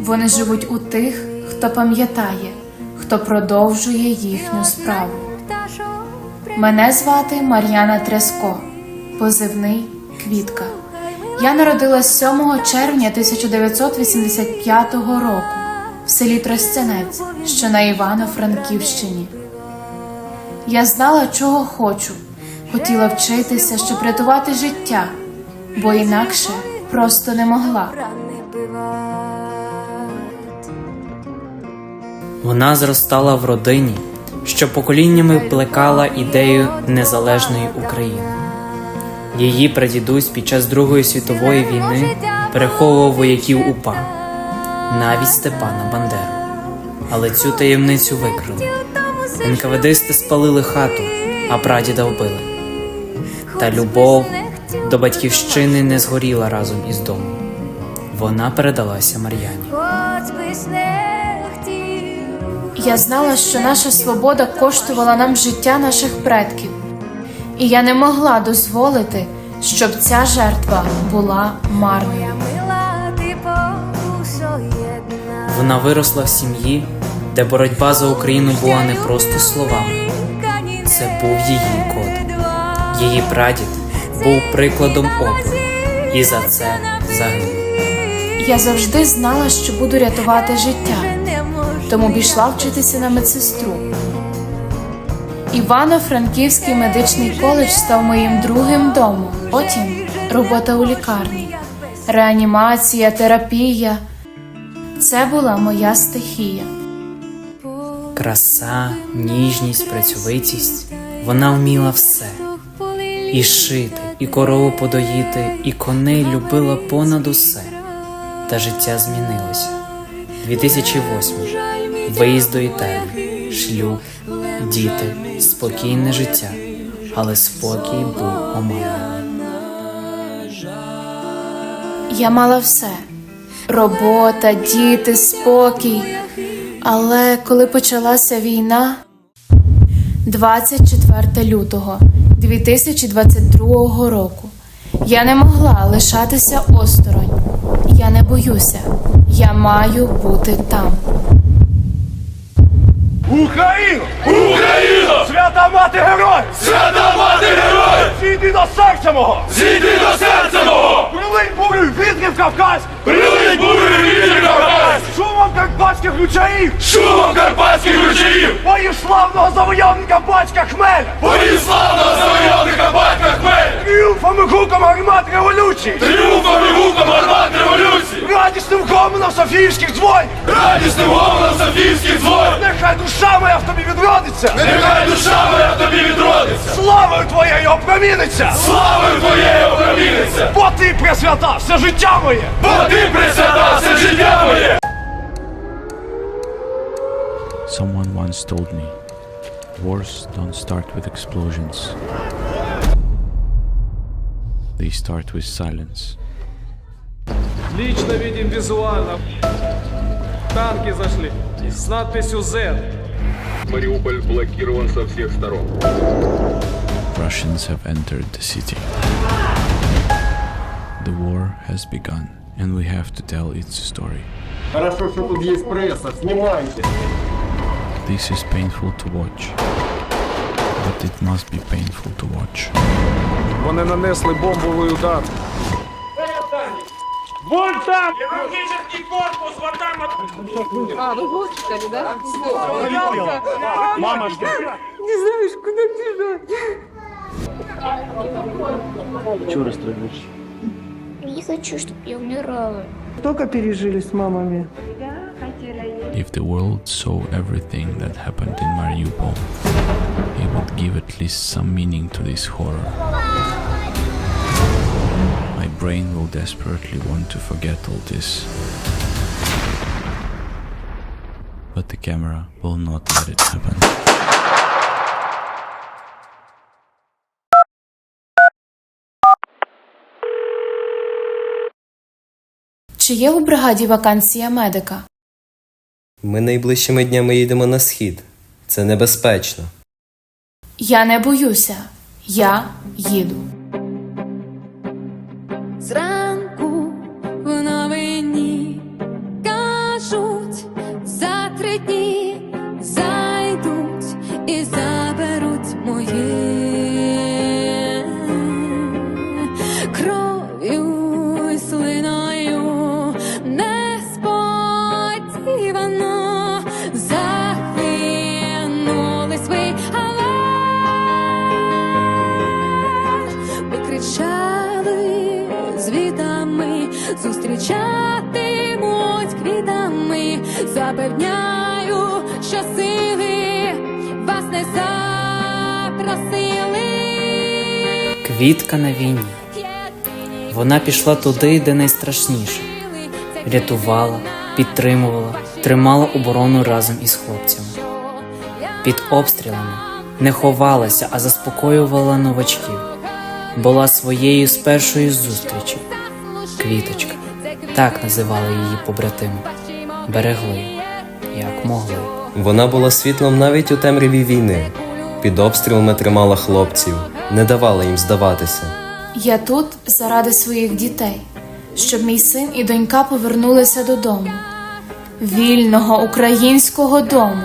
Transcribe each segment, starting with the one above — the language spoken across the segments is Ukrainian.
Вони живуть у тих, хто пам'ятає, хто продовжує їхню справу. Мене звати Мар'яна Треско, позивний Квітка. Я народилась 7 червня 1985 року в селі Тростянець, що на Івано-Франківщині. Я знала, чого хочу. Хотіла вчитися, щоб рятувати життя, бо інакше просто не могла. Вона зростала в родині, що поколіннями плекала ідею незалежної України. Її прадідусь під час Другої світової війни переховував вояків УПА, навіть Степана Бандеру. Але цю таємницю викрили. НКВДисти спалили хату, а прадіда вбили. Та любов до батьківщини не згоріла разом із домом. Вона передалася Мар'яні. Я знала, що наша свобода коштувала нам життя наших предків, і я не могла дозволити, щоб ця жертва була марною. Вона виросла в сім'ї, де боротьба за Україну була не просто словами, це був її код. Її прадід був прикладом опору, і за це загинув. Я завжди знала, що буду рятувати життя, тому пішла вчитися на медсестру. Івано-Франківський медичний коледж став моїм другим домом. Потім робота у лікарні, реанімація, терапія. Це була моя стихія. Краса, ніжність, працьовитість. Вона вміла все. І шити, і корову подоїти, і коней любила понад усе. Та життя змінилося. 2008. Виїзд до Італії, шлюб, діти, спокійне життя. Але спокій був омалений. Я мала все: робота, діти, спокій. Але коли почалася війна, 24 лютого 2022 року, я не могла лишатися осторонь. Я не боюся, я маю бути там. Україну! Україну! Свята мати герой! Свята мати герой! Зійди до серця мого! Зійди до серця мого! Прилинь бурю вітрів Кавказ! Прилинь бурю вітер Кавказ! Шумом карпатських ключаїв! Шумом карпатських ручаїв! Бою славного завойовника батька Хмеля! Бої славного завойовника батька Хмель! Тріумфом і гуком гармат революції! Тріумфом і гуком гармат революції! Радісним гомоном Софіївських дзвонів! Радісним гомоном Софійських дзвонів! Нехай душа моя в тобі відродиться! Нехай душа моя в тобі відродиться! Славою твоєю опроміниться! Славою твоєю опроміниться! Бо ти пресвята, все життя моє! Бо ти присвята все життя моє! Someone once told me, wars don't start with explosions. They start with silence. Лично видим визуально. Танки зашли с надписью Z. Мариуполь блокирован со всех сторон. Russians have entered the city. The war has begun, and we have to tell its story. Хорошо, что тут есть пресса, снимайте. This is painful to watch, but it must be painful to watch. Вони нанесли бомбовий удар. Не хочу, чтобы я умирала. Только пережили с мамами. If the world saw everything that happened in Mariupol, it would give at least some meaning to this horror. Brain will desperately want to forget all this. But the camera will not let it happen. Чи є у бригаді вакансія медика? Ми найближчими днями їдемо на схід. Це небезпечно. Я не боюся. Я їду. Зустрічатимуть квітами, запевняю, що сили вас не запросили. Квітка на війні. Вона пішла туди, де найстрашніше. Рятувала, підтримувала, тримала оборону разом із хлопцями. Під обстрілами не ховалася, а заспокоювала новачків. Була своєю з першої зустрічі. Квіточка. Так називали її побратими. Берегли, як могли. Вона була світлом навіть у темряві війни. Під обстрілами тримала хлопців, не давала їм здаватися. Я тут заради своїх дітей, щоб мій син і донька повернулися додому, вільного українського дому.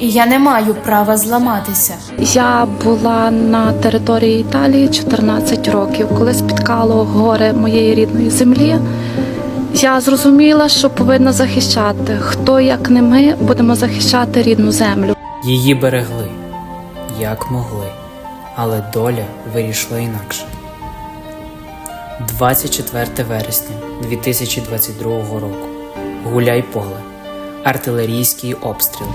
І я не маю права зламатися. Я була на території Італії 14 років, коли спіткало горе моєї рідної землі. Я зрозуміла, що повинна захищати. Хто як не ми будемо захищати рідну землю. Її берегли, як могли, але доля вирішила інакше. 24 вересня 2022 року. Гуляй поле. Артилерійський обстріл.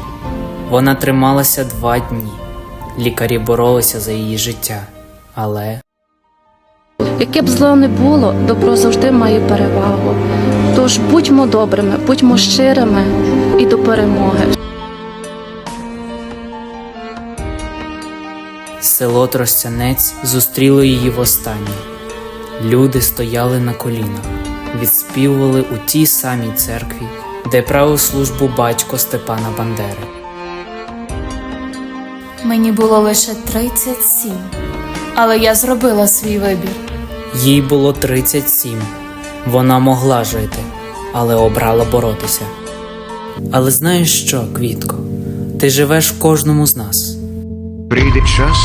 Вона трималася два дні. Лікарі боролися за її життя, але Яке б зло не було, добро завжди має перевагу. Тож будьмо добрими, будьмо щирими і до перемоги. село Тростянець зустріло її востаннє. Люди стояли на колінах, відспівували у тій самій церкві, де правив службу батько Степана Бандери. Мені було лише 37, але я зробила свій вибір. Їй було 37. Вона могла жити, але обрала боротися. Але знаєш що, Квітко? Ти живеш в кожному з нас. Прийде час,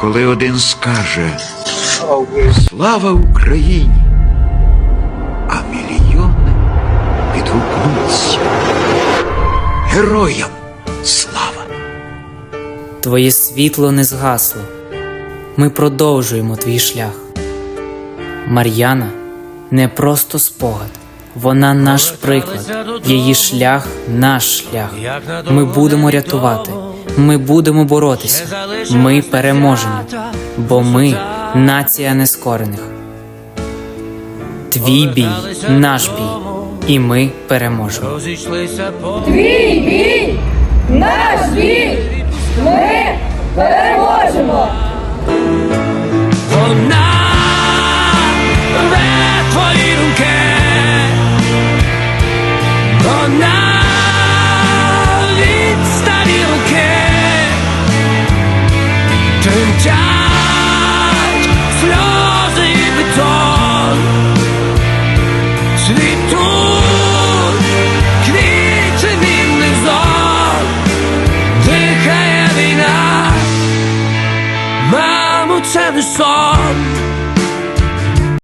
коли один скаже Слава Україні! А мільйони відгукнуться. Героям слава! Твоє світло не згасло. Ми продовжуємо твій шлях. Мар'яна не просто спогад, вона наш приклад, її шлях наш шлях. Ми будемо рятувати, ми будемо боротися, ми переможемо, бо ми нація нескорених. Твій бій, наш бій, і ми переможемо. Твій бій, наш бій, ми переможемо!